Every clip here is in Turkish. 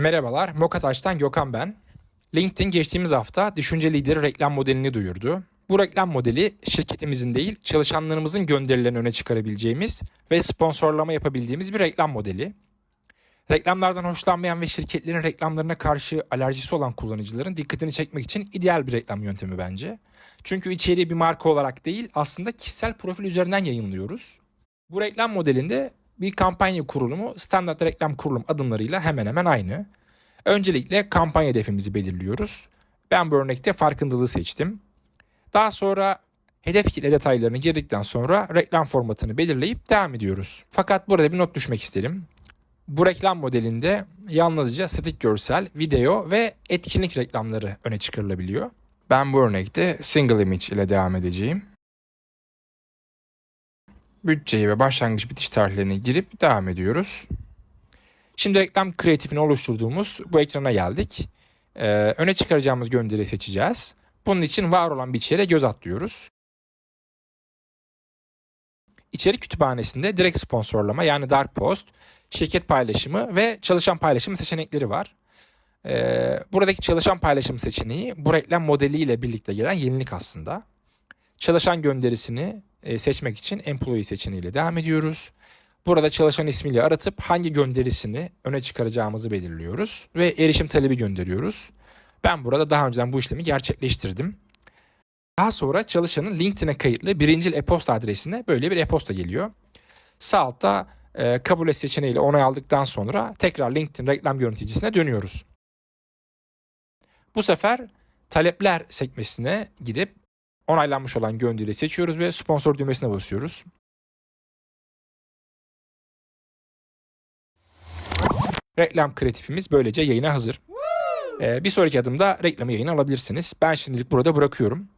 Merhabalar, Mokataş'tan Gökhan ben. LinkedIn geçtiğimiz hafta düşünce lideri reklam modelini duyurdu. Bu reklam modeli şirketimizin değil, çalışanlarımızın gönderilerini öne çıkarabileceğimiz ve sponsorlama yapabildiğimiz bir reklam modeli. Reklamlardan hoşlanmayan ve şirketlerin reklamlarına karşı alerjisi olan kullanıcıların dikkatini çekmek için ideal bir reklam yöntemi bence. Çünkü içeriği bir marka olarak değil, aslında kişisel profil üzerinden yayınlıyoruz. Bu reklam modelinde bir kampanya kurulumu standart reklam kurulum adımlarıyla hemen hemen aynı. Öncelikle kampanya hedefimizi belirliyoruz. Ben bu örnekte farkındalığı seçtim. Daha sonra hedef kitle detaylarını girdikten sonra reklam formatını belirleyip devam ediyoruz. Fakat burada bir not düşmek isterim. Bu reklam modelinde yalnızca statik görsel, video ve etkinlik reklamları öne çıkarılabiliyor. Ben bu örnekte single image ile devam edeceğim bütçeyi ve başlangıç bitiş tarihlerini girip devam ediyoruz. Şimdi reklam kreatifini oluşturduğumuz bu ekrana geldik. Ee, öne çıkaracağımız gönderiyi seçeceğiz. Bunun için var olan bir içeriğe göz atlıyoruz. İçerik kütüphanesinde direkt sponsorlama yani dark post, şirket paylaşımı ve çalışan paylaşımı seçenekleri var. Ee, buradaki çalışan paylaşım seçeneği bu reklam modeliyle birlikte gelen yenilik aslında. Çalışan gönderisini seçmek için employee seçeneğiyle devam ediyoruz. Burada çalışan ismiyle aratıp hangi gönderisini öne çıkaracağımızı belirliyoruz ve erişim talebi gönderiyoruz. Ben burada daha önceden bu işlemi gerçekleştirdim. Daha sonra çalışanın LinkedIn'e kayıtlı birincil e-posta adresine böyle bir e-posta geliyor. Sağ altta e, kabul et seçeneğiyle onay aldıktan sonra tekrar LinkedIn reklam yöneticisine dönüyoruz. Bu sefer talepler sekmesine gidip onaylanmış olan gönderiyi seçiyoruz ve sponsor düğmesine basıyoruz. Reklam kreatifimiz böylece yayına hazır. Ee, bir sonraki adımda reklamı yayına alabilirsiniz. Ben şimdilik burada bırakıyorum.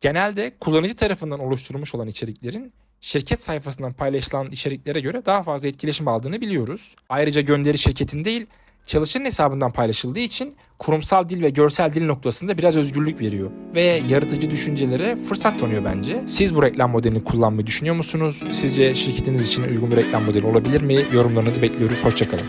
Genelde kullanıcı tarafından oluşturulmuş olan içeriklerin şirket sayfasından paylaşılan içeriklere göre daha fazla etkileşim aldığını biliyoruz. Ayrıca gönderi şirketin değil, çalışanın hesabından paylaşıldığı için kurumsal dil ve görsel dil noktasında biraz özgürlük veriyor ve yaratıcı düşüncelere fırsat tanıyor bence. Siz bu reklam modelini kullanmayı düşünüyor musunuz? Sizce şirketiniz için uygun bir reklam modeli olabilir mi? Yorumlarınızı bekliyoruz. Hoşçakalın.